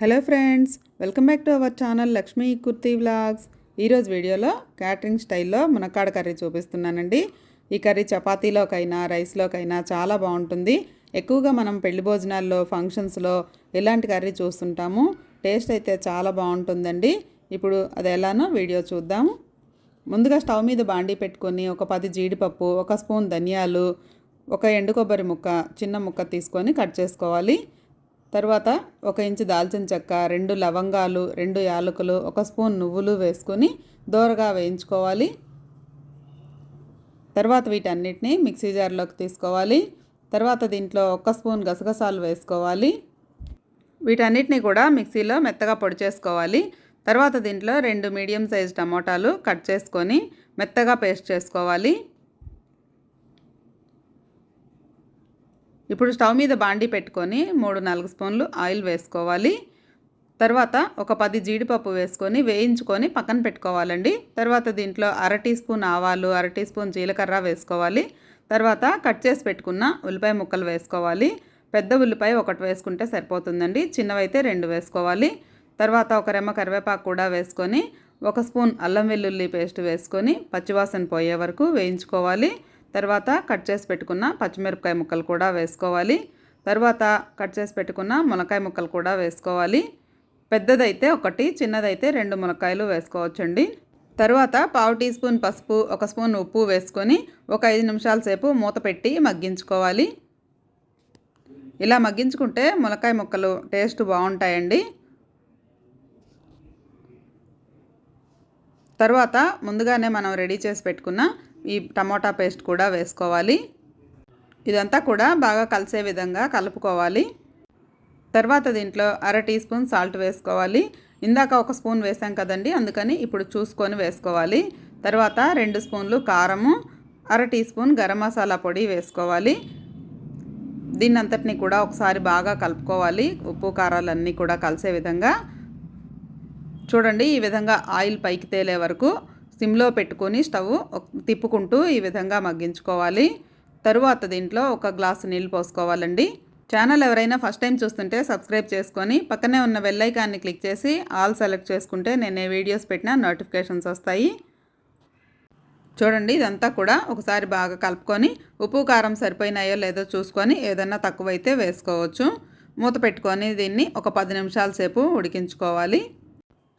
Hello friends welcome back to our channel Lakshmi Kurti vlogs. ఈరోజు వీడియోలో catering స్టైల్లో మునక్కాడ curry చూపిస్తున్నానండి. ఈ కర్రీ చపాతీలోకైనా రైస్లోకైనా చాలా బాగుంటుంది. ఎక్కువగా మనం పెళ్ళి భోజనాల్లో ఫంక్షన్స్లో ఇలాంటి కర్రీ చూస్తుంటాము టేస్ట్ అయితే చాలా బాగుంటుందండి. ఇప్పుడు అది ఎలానో వీడియో చూద్దాము ముందుగా స్టవ్ మీద బాండీ పెట్టుకొని ఒక పది జీడిపప్పు ఒక స్పూన్ ధనియాలు ఒక ఎండు కొబ్బరి ముక్క చిన్న ముక్క తీసుకొని కట్ చేసుకోవాలి. తర్వాత ఒక ఇంచు దాల్చిన చెక్క రెండు లవంగాలు రెండు యాలకులు ఒక స్పూన్ నువ్వులు వేసుకొని దోరగా వేయించుకోవాలి. తర్వాత వీటన్నిటిని మిక్సీ జార్లోకి తీసుకోవాలి. తర్వాత దీంట్లో ఒక స్పూన్ గసగసాలు వేసుకోవాలి. వీటన్నిటిని కూడా మిక్సీలో మెత్తగా పొడి చేసుకోవాలి. తర్వాత దీంట్లో రెండు మీడియం సైజ్ టమోటాలు కట్ చేసుకొని మెత్తగా పేస్ట్ చేసుకోవాలి. ఇప్పుడు స్టవ్ మీద బాండీ పెట్టుకొని మూడు నాలుగు స్పూన్లు ఆయిల్ వేసుకోవాలి. తర్వాత ఒక పది జీడిపప్పు వేసుకొని వేయించుకొని పక్కన పెట్టుకోవాలండి. తర్వాత దీంట్లో అర టీ స్పూన్ ఆవాలు అర టీ స్పూన్ జీలకర్ర వేసుకోవాలి. తర్వాత కట్ చేసి పెట్టుకున్న ఉల్లిపాయ ముక్కలు వేసుకోవాలి. పెద్ద ఉల్లిపాయ ఒకటి వేసుకుంటే సరిపోతుందండి. చిన్నవైతే రెండు వేసుకోవాలి. తర్వాత ఒక రెమ్మ కరివేపాకు కూడా వేసుకొని ఒక స్పూన్ అల్లం వెల్లుల్లి పేస్ట్ వేసుకొని పచ్చివాసన పోయే వరకు వేయించుకోవాలి. తర్వాత కట్ చేసి పెట్టుకున్న పచ్చిమిరపకాయ ముక్కలు కూడా వేసుకోవాలి. తర్వాత కట్ చేసి పెట్టుకున్న మునక్కాయ ముక్కలు కూడా వేసుకోవాలి. పెద్దదైతే ఒకటి చిన్నదైతే రెండు మునక్కాయలు వేసుకోవచ్చండి. తర్వాత పావు టీ స్పూన్ పసుపు ఒక స్పూన్ ఉప్పు వేసుకొని ఒక ఐదు నిమిషాల సేపు మూత పెట్టి మగ్గించుకోవాలి. ఇలా మగ్గించుకుంటే మునక్కాయ ముక్కలు టేస్ట్ బాగుంటాయండి. తర్వాత ముందుగానే మనం రెడీ చేసి పెట్టుకున్న ఈ టమోటా పేస్ట్ కూడా వేసుకోవాలి. ఇదంతా కూడా బాగా కలిసే విధంగా కలుపుకోవాలి. తర్వాత దీంట్లో అర టీ స్పూన్ సాల్ట్ వేసుకోవాలి. ఇందాక ఒక స్పూన్ వేసాం కదండి అందుకని ఇప్పుడు చూసుకొని వేసుకోవాలి. తర్వాత రెండు స్పూన్లు కారము అర టీ స్పూన్ గరం మసాలా పొడి వేసుకోవాలి. దీన్నంతటిని కూడా ఒకసారి బాగా కలుపుకోవాలి. ఉప్పు కారాలన్నీ కూడా కలిసే విధంగా. చూడండి ఈ విధంగా ఆయిల్ పైకి తేలే వరకు సిమ్లో పెట్టుకొని స్టవ్ తిప్పుకుంటూ ఈ విధంగా మగ్గించుకోవాలి. తరువాత దీంట్లో ఒక గ్లాసు నీళ్ళు పోసుకోవాలండి. ఛానల్ ఎవరైనా ఫస్ట్ టైం చూస్తుంటే సబ్స్క్రైబ్ చేసుకొని పక్కనే ఉన్న వెల్లైకాన్ని క్లిక్ చేసి ఆల్ సెలెక్ట్ చేసుకుంటే నేను ఏ వీడియోస్ పెట్టినా నోటిఫికేషన్స్ వస్తాయి. చూడండి ఇదంతా కూడా ఒకసారి బాగా కలుపుకొని ఉప్పు కారం సరిపోయినాయో లేదో చూసుకొని ఏదన్నా తక్కువైతే వేసుకోవచ్చు. మూత పెట్టుకొని దీన్ని ఒక పది నిమిషాల సేపు ఉడికించుకోవాలి.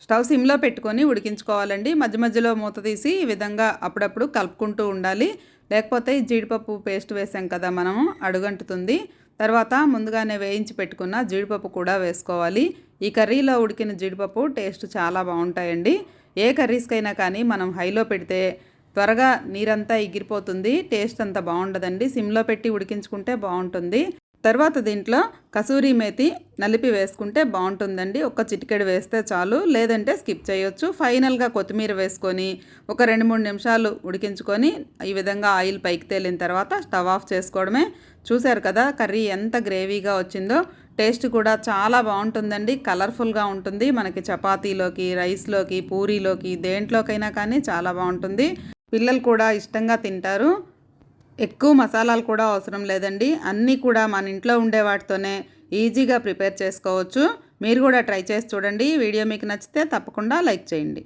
స్టవ్ సిమ్లో పెట్టుకొని ఉడికించుకోవాలండి. మధ్య మధ్యలో మూత తీసి ఈ విధంగా అప్పుడప్పుడు కలుపుకుంటూ ఉండాలి. లేకపోతే ఈ జీడిపప్పు పేస్ట్ వేసాం కదా మనము అడుగంటుతుంది. తర్వాత ముందుగానే వేయించి పెట్టుకున్న జీడిపప్పు కూడా వేసుకోవాలి. ఈ కర్రీలో ఉడికిన జీడిపప్పు టేస్ట్ చాలా బాగుంటాయండి. ఏ కర్రీస్కైనా కానీ మనం హైలో పెడితే త్వరగా నీరంతా ఎగిరిపోతుంది. టేస్ట్ అంత బాగుండదండి. సిమ్లో పెట్టి ఉడికించుకుంటే బాగుంటుంది. తర్వాత దీంట్లో కసూరి మేతి నలిపి వేసుకుంటే బాగుంటుందండి. ఒక చిటికెడు వేస్తే చాలు. లేదంటే స్కిప్ చేయొచ్చు. ఫైనల్గా కొత్తిమీర వేసుకొని ఒక రెండు మూడు నిమిషాలు ఉడికించుకొని ఈ విధంగా ఆయిల్ పైకి తేలిన తర్వాత స్టవ్ ఆఫ్ చేసుకోవడమే. చూశారు కదా కర్రీ ఎంత గ్రేవీగా వచ్చిందో. టేస్ట్ కూడా చాలా బాగుంటుందండి. కలర్ఫుల్గా ఉంటుంది. మనకి చపాతీలోకి రైస్లోకి పూరీలోకి దేంట్లోకైనా కానీ చాలా బాగుంటుంది. పిల్లలు కూడా ఇష్టంగా తింటారు. ఎక్కువ మసాలాలు కూడా అవసరం లేదండి. అన్నీ కూడా మన ఇంట్లో ఉండే వాటితోనే ఈజీగా ప్రిపేర్ చేసుకోవచ్చు. మీరు కూడా ట్రై చేసి చూడండి. వీడియో మీకు నచ్చితే తప్పకుండా లైక్ చేయండి.